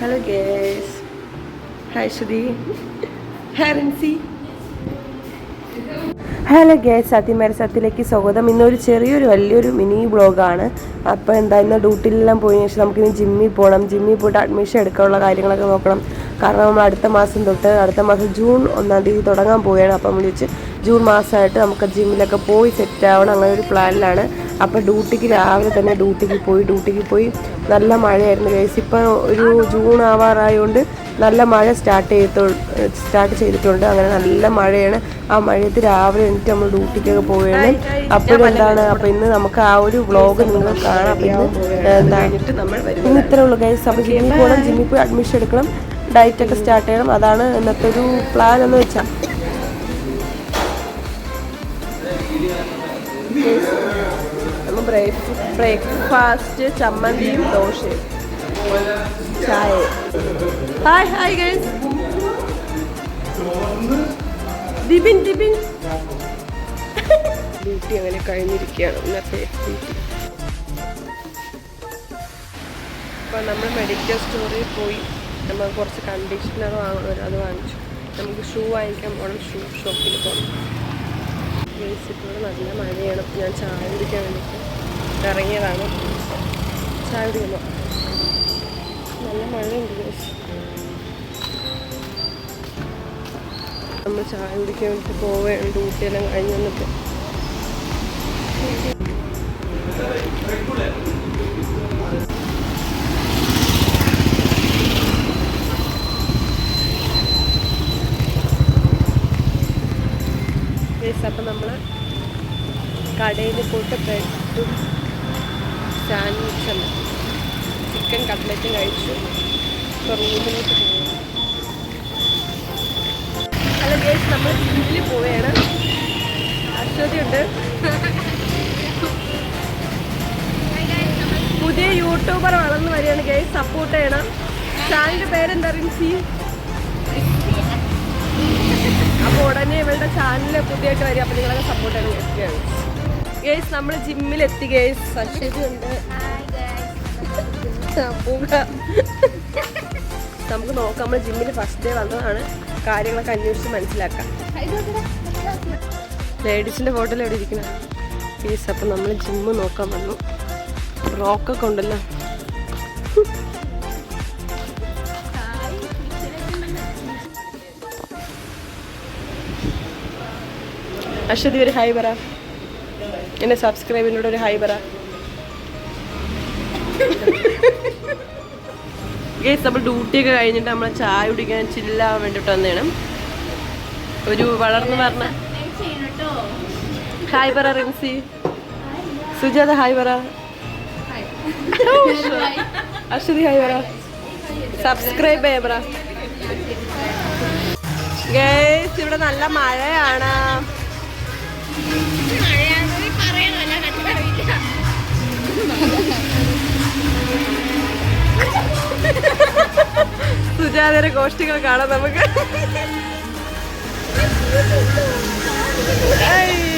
Hello guys hi ശ്രുതി ഹാരൻസി hello guys സത്യത്തിലേക്ക് സ്വാഗതം. ഇന്നൊരു ചെറിയൊരു വലിയൊരു മിനി ബ്ലോഗാണ് അപ്പോൾ എന്താ ഇന്ന് ഡ്യൂട്ടിയിലെല്ലാം പോയതിനു ശേഷം നമുക്കിനി ജിമ്മിൽ പോകണം ജിമ്മിൽ പോയിട്ട് അഡ്മിഷൻ എടുക്കാനുള്ള കാര്യങ്ങളൊക്കെ നോക്കണം. കാരണം നമ്മൾ അടുത്ത മാസം തൊട്ട് അടുത്ത മാസം ജൂൺ ഒന്നാം തീയതി തുടങ്ങാൻ പോവുകയാണ്. അപ്പം വിളിച്ച് ജൂൺ മാസമായിട്ട് നമുക്ക് ജിമ്മിലൊക്കെ പോയി സെറ്റ് ആവണം അങ്ങനെ ഒരു പ്ലാനിലാണ്. അപ്പോൾ ഡ്യൂട്ടിക്ക് രാവിലെ തന്നെ ഡ്യൂട്ടിക്ക് പോയി ഡ്യൂട്ടിക്ക് പോയി. നല്ല മഴയായിരുന്നു ഗേസ്. ഇപ്പം ഒരു ജൂൺ ആവാറായതുകൊണ്ട് നല്ല മഴ സ്റ്റാർട്ട് ചെയ്തോ സ്റ്റാർട്ട് ചെയ്തിട്ടുണ്ട്. അങ്ങനെ നല്ല മഴയാണ്. ആ മഴയത്ത് രാവിലെ എണീറ്റ് നമ്മൾ ഡ്യൂട്ടിക്കൊക്കെ പോവുകയാണ്. അപ്പോഴും എന്താണ് അപ്പോൾ ഇന്ന് നമുക്ക് ആ ഒരു വ്ളോഗ് നിങ്ങൾ കാണാം. അപ്പോൾ എന്താ? ഇന്ന് ഇത്രേ ഉള്ളൂ ഗൈസ് അപ്പോൾ ജിമ്മിൽ പോകണം ജിമ്മിൽ പോയി അഡ്മിഷൻ എടുക്കണം. ഡയറ്റ് ഒക്കെ സ്റ്റാർട്ട് ചെയ്യണം. അതാണ് ഇന്നത്തെ ഒരു പ്ലാൻ എന്ന് വെച്ചാൽ ബ്രേക്ക്ഫാസ്റ്റ് ചമ്മന്തിയും ദോശയും. ചായ hi hi guys Dibin Dibin duty അങ്ങനെ കഴിഞ്ഞിരിക്കുകയാണ്. ഇന്നത്തെ ഡ്യൂട്ടി അപ്പോൾ നമ്മൾ മെഡിക്കൽ സ്റ്റോറിൽ പോയി. നമ്മൾ കുറച്ച് കണ്ടീഷണർ വാങ്ങണം അത് വാങ്ങിച്ചു. നമുക്ക് ഷൂ വാങ്ങിക്കാൻ പോകണം ഷൂ ഷോപ്പിൽ പോകണം ഇപ്പോൾ നല്ല മഴയാണ്. ഞാൻ ചായ കുടിക്കാൻ വേണ്ടിയിട്ട് ഇറങ്ങിയതാണ്. ചായ കുടിക്കുമ്പോൾ നല്ല മഴയുണ്ട്. നമ്മൾ ചായ കുടിക്കാൻ വേണ്ടിട്ട് പോവുകയാണ് ഡ്യൂട്ടിയെല്ലാം കഴിഞ്ഞ് വന്നിട്ട് അപ്പം നമ്മൾ കടയിൽ പോയിട്ട് ബ്രെഡും ചിക്കൻ കട്ട്ലറ്റും കഴിച്ചു. ഇപ്പോൾ റൂമിലേക്ക് പോകുന്നു അല്ല ഗേസ് നമ്മൾ ജിമ്മിൽ പോവുകയാണ്. അശ്വതിയുണ്ട്. പുതിയ യൂട്യൂബർ വളർന്നു വരികയാണ് ഗേസ് സപ്പോർട്ട് ചെയ്യണം. ചാനലിന്റെ പേരെന്താ റിൻസി? അപ്പോൾ ഉടനെ ഇവളുടെ ചാനൽ പുതിയായിട്ട് വരും അപ്പോൾ നിങ്ങളൊക്കെ സപ്പോർട്ട് ചെയ്യണം ഗേസ് നമ്മൾ ജിമ്മിൽ എത്തി ഗേസ് അശ്വതി ഉണ്ട് പോവുക നമുക്ക് നോക്കാം നമ്മൾ ജിമ്മിൽ ഫസ്റ്റ് ഡേ വന്നതാണ്. കാര്യങ്ങളൊക്കെ അന്വേഷിച്ച് മനസ്സിലാക്കാം. ലേഡീസിന്റെ ഫോട്ടോയിൽ എവിടെ ഇരിക്കുന്നത് പ്ലീസ് അപ്പം നമ്മൾ ജിമ്മ് നോക്കാൻ വന്നു. റോക്കൊക്കെ ഉണ്ടല്ലോ. അശ്വതി ഒരു ഹൈ പറ. എന്നെ സബ്സ്ക്രൈബിനോട് ഒരു ഹൈ പറ. ഗേസ് നമ്മൾ ഡ്യൂട്ടിയൊക്കെ കഴിഞ്ഞിട്ട് നമ്മൾ ചായ കുടിക്കാൻ ചില്ലാൻ വേണ്ടിയിട്ട് വന്നേണം ഒരു വളർന്നു പറഞ്ഞ ഹായ് പറ റിൻസി സുജാത ഹായ് പറ അശ്വതി ഹായ് പറ സബ്സ്ക്രൈബ് ചെയ്യ പറ ഗേസ് ഇവിടെ നല്ല മഴയാണ്. സുജാതയുടെ ഗോഷ്ഠികൾ കാണാം നമുക്ക് ഏയ്.